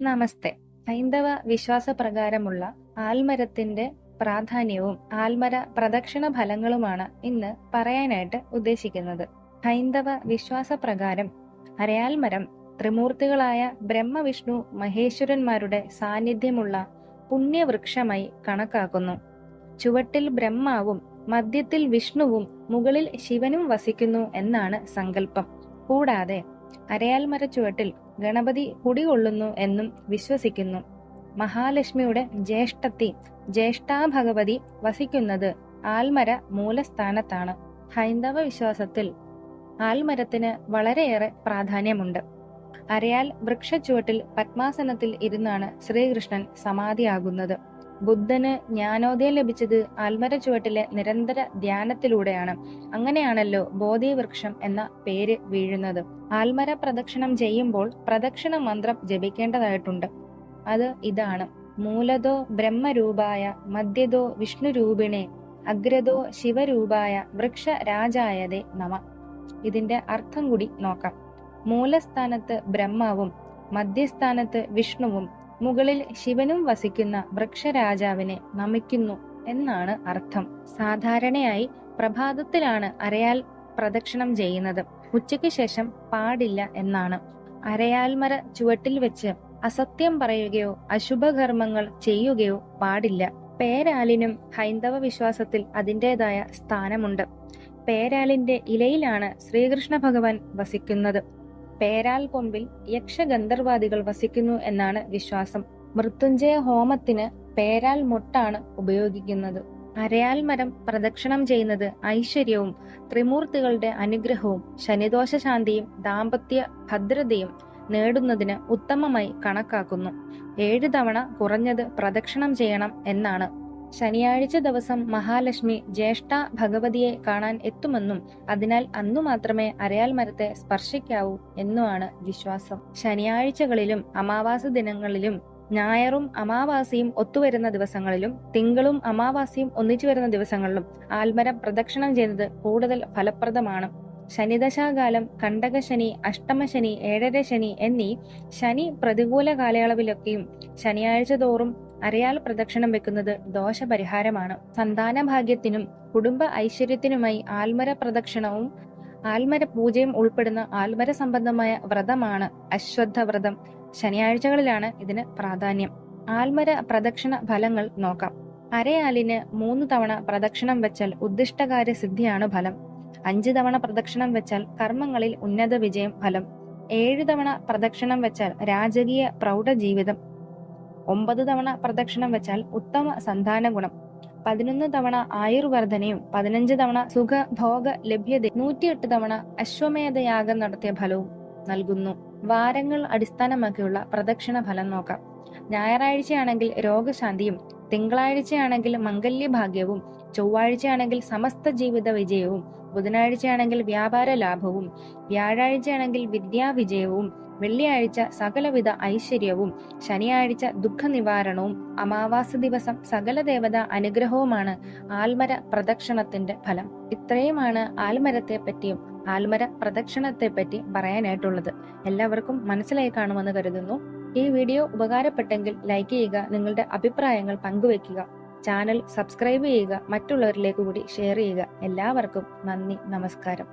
നമസ്തേ. ഹൈന്ദവ വിശ്വാസപ്രകാരമുള്ള ആൽമരത്തിന്റെ പ്രാധാന്യവും ആൽമര പ്രദക്ഷിണ ഫലങ്ങളുമാണ് ഇന്ന് പറയാനായിട്ട് ഉദ്ദേശിക്കുന്നത്. ഹൈന്ദവ വിശ്വാസപ്രകാരം അരയാൽമരം ത്രിമൂർത്തികളായ ബ്രഹ്മവിഷ്ണു മഹേശ്വരന്മാരുടെ സാന്നിധ്യമുള്ള പുണ്യവൃക്ഷമായി കണക്കാക്കുന്നു. ചുവട്ടിൽ ബ്രഹ്മാവും മധ്യത്തിൽ വിഷ്ണുവും മുകളിൽ ശിവനും വസിക്കുന്നു എന്നാണ് സങ്കല്പം. കൂടാതെ അരയാൽമര ചുവട്ടിൽ ഗണപതി കുടികൊള്ളുന്നു എന്നും വിശ്വസിക്കുന്നു. മഹാലക്ഷ്മിയുടെ ജ്യേഷ്ഠത്തി ജ്യേഷ്ഠാ ഭഗവതി വസിക്കുന്നത് ആൽമര മൂലസ്ഥാനത്താണ്. ഹൈന്ദവ വിശ്വാസത്തിൽ ആൽമരത്തിന് വളരെയേറെ പ്രാധാന്യമുണ്ട്. അരയാൽ വൃക്ഷച്ചുവട്ടിൽ പത്മാസനത്തിൽ ഇരുന്നാണ് ശ്രീകൃഷ്ണൻ സമാധിയാകുന്നത്. ബുദ്ധന് ജ്ഞാനോദയം ലഭിച്ചത് ആൽമര ചുവട്ടിലെ നിരന്തര ധ്യാനത്തിലൂടെയാണ്. അങ്ങനെയാണല്ലോ ബോധിവൃക്ഷം എന്ന പേര് വീഴുന്നത്. ആൽമര പ്രദക്ഷിണം ചെയ്യുമ്പോൾ പ്രദക്ഷിണ മന്ത്രം ജപിക്കേണ്ടതായിട്ടുണ്ട്. അത് ഇതാണ്. മൂലതോ ബ്രഹ്മരൂപായ മധ്യതോ വിഷ്ണുരൂപിണെ അഗ്രതോ ശിവരൂപായ വൃക്ഷ രാജായതേ നമ. ഇതിന്റെ അർത്ഥം കൂടി നോക്കാം. മൂലസ്ഥാനത്ത് ബ്രഹ്മാവും മധ്യസ്ഥാനത്ത് വിഷ്ണുവും മുകളിൽ ശിവനും വസിക്കുന്ന വൃക്ഷരാജാവിനെ നമിക്കുന്നു എന്നാണ് അർത്ഥം. സാധാരണയായി പ്രഭാതത്തിലാണ് അരയാൽ പ്രദക്ഷിണം ചെയ്യുന്നത്. ഉച്ചയ്ക്ക് ശേഷം പാടില്ല എന്നാണ്. അരയാൽമര ചുവട്ടിൽ വെച്ച് അസത്യം പറയുകയോ അശുഭകർമ്മങ്ങൾ ചെയ്യുകയോ പാടില്ല. പേരാലിനും ഹൈന്ദവ വിശ്വാസത്തിൽ അതിന്റെതായ സ്ഥാനമുണ്ട്. പേരാലിന്റെ ഇലയിലാണ് ശ്രീകൃഷ്ണ ഭഗവാൻ വസിക്കുന്നത്. പേരാൽ കൊമ്പിൽ യക്ഷഗന്ധർവാദികൾ വസിക്കുന്നു എന്നാണ് വിശ്വാസം. മൃത്യുഞ്ജയ ഹോമത്തിന് പേരാൽ മൊട്ടാണ് ഉപയോഗിക്കുന്നത്. അരയാൽ മരം പ്രദക്ഷിണം ചെയ്യുന്നത് ഐശ്വര്യവും ത്രിമൂർത്തികളുടെ അനുഗ്രഹവും ശനിദോഷ ശാന്തിയും ദാമ്പത്യ ഭദ്രതയും നേടുന്നതിന് ഉത്തമമായി കണക്കാക്കുന്നു. ഏഴ് തവണ കുറഞ്ഞത് പ്രദക്ഷിണം ചെയ്യണം എന്നാണ് ശനിയാഴ്ച ദിവസം മഹാലക്ഷ്മി ജ്യേഷ്ഠ ഭഗവതിയെ കാണാൻ എത്തുമെന്നും അതിനാൽ അന്നു മാത്രമേ അരയാൽ മരത്തെ സ്പർശിക്കാവൂ എന്നുമാണ് വിശ്വാസം. ശനിയാഴ്ചകളിലും അമാവാസ ദിനങ്ങളിലും ഞായറും അമാവാസിയും ഒത്തുവരുന്ന ദിവസങ്ങളിലും തിങ്കളും അമാവാസിയും ഒന്നിച്ചു വരുന്ന ദിവസങ്ങളിലും ആൽമരം പ്രദക്ഷിണം ചെയ്യുന്നത് കൂടുതൽ ഫലപ്രദമാണ്. ശനിദശാകാലം കണ്ടകശനി അഷ്ടമശനി ഏഴര ശനി എന്നീ ശനി പ്രതികൂല കാലയളവിലൊക്കെയും ശനിയാഴ്ച തോറും അരയാൽ പ്രദക്ഷിണം വെക്കുന്നത് ദോഷപരിഹാരമാണ്. സന്താനഭാഗ്യത്തിനും കുടുംബ ഐശ്വര്യത്തിനുമായി ആൽമര പ്രദക്ഷിണവും ആൽമര പൂജയും ഉൾപ്പെടുന്ന ആൽമര സംബന്ധമായ വ്രതമാണ് അശ്വത്ഥ വ്രതം. ശനിയാഴ്ചകളിലാണ് ഇതിന് പ്രാധാന്യം. ആൽമര പ്രദക്ഷിണ ഫലങ്ങൾ നോക്കാം. അരയാലിന് മൂന്ന് തവണ പ്രദക്ഷിണം വെച്ചാൽ ഉദ്ദിഷ്ടകാര്യ സിദ്ധിയാണ് ഫലം. അഞ്ച് തവണ പ്രദക്ഷിണം വെച്ചാൽ കർമ്മങ്ങളിൽ ഉന്നത വിജയം ഫലം. ഏഴ് തവണ പ്രദക്ഷിണം വെച്ചാൽ രാജകീയ പ്രൗഢ ജീവിതം ഒമ്പത് തവണ പ്രദക്ഷിണം വെച്ചാൽ ഉത്തമ സന്താന ഗുണം. പതിനൊന്ന് തവണ ആയുർവർദ്ധനയും പതിനഞ്ച് തവണ സുഖ ഭോഗ ലഭ്യത നൂറ്റിയെട്ട് തവണ അശ്വമേധയാഗം നടത്തിയ ഫലവും നൽകുന്നു. വാരങ്ങൾ അടിസ്ഥാനമാക്കിയുള്ള പ്രദക്ഷിണ ഫലം നോക്കാം. ഞായറാഴ്ചയാണെങ്കിൽ രോഗശാന്തിയും തിങ്കളാഴ്ചയാണെങ്കിൽ മംഗല്യഭാഗ്യവും ചൊവ്വാഴ്ചയാണെങ്കിൽ സമസ്ത ജീവിത വിജയവും ബുധനാഴ്ചയാണെങ്കിൽ വ്യാപാര ലാഭവും വ്യാഴാഴ്ചയാണെങ്കിൽ വിദ്യാവിജയവും വെള്ളിയാഴ്ച സകലവിധ ഐശ്വര്യവും ശനിയാഴ്ച ദുഃഖനിവാരണവും അമാവാസ ദിവസം സകല ദേവത അനുഗ്രഹവുമാണ് ആൽമര പ്രദക്ഷിണത്തിന്റെ ഫലം. ഇത്രയുമാണ് ആൽമരത്തെ പറ്റിയും ആൽമര പ്രദക്ഷിണത്തെ പറ്റി പറയാനായിട്ടുള്ളത്. എല്ലാവർക്കും മനസ്സിലായി കാണുമെന്ന് കരുതുന്നു. ഈ വീഡിയോ ഉപകാരപ്പെട്ടെങ്കിൽ ലൈക്ക് ചെയ്യുക നിങ്ങളുടെ അഭിപ്രായങ്ങൾ പങ്കുവെക്കുക ചാനൽ സബ്സ്ക്രൈബ് ചെയ്യുക മറ്റുള്ളവരിലേക്ക് കൂടി ഷെയർ ചെയ്യുക. എല്ലാവർക്കും നന്ദി നമസ്കാരം.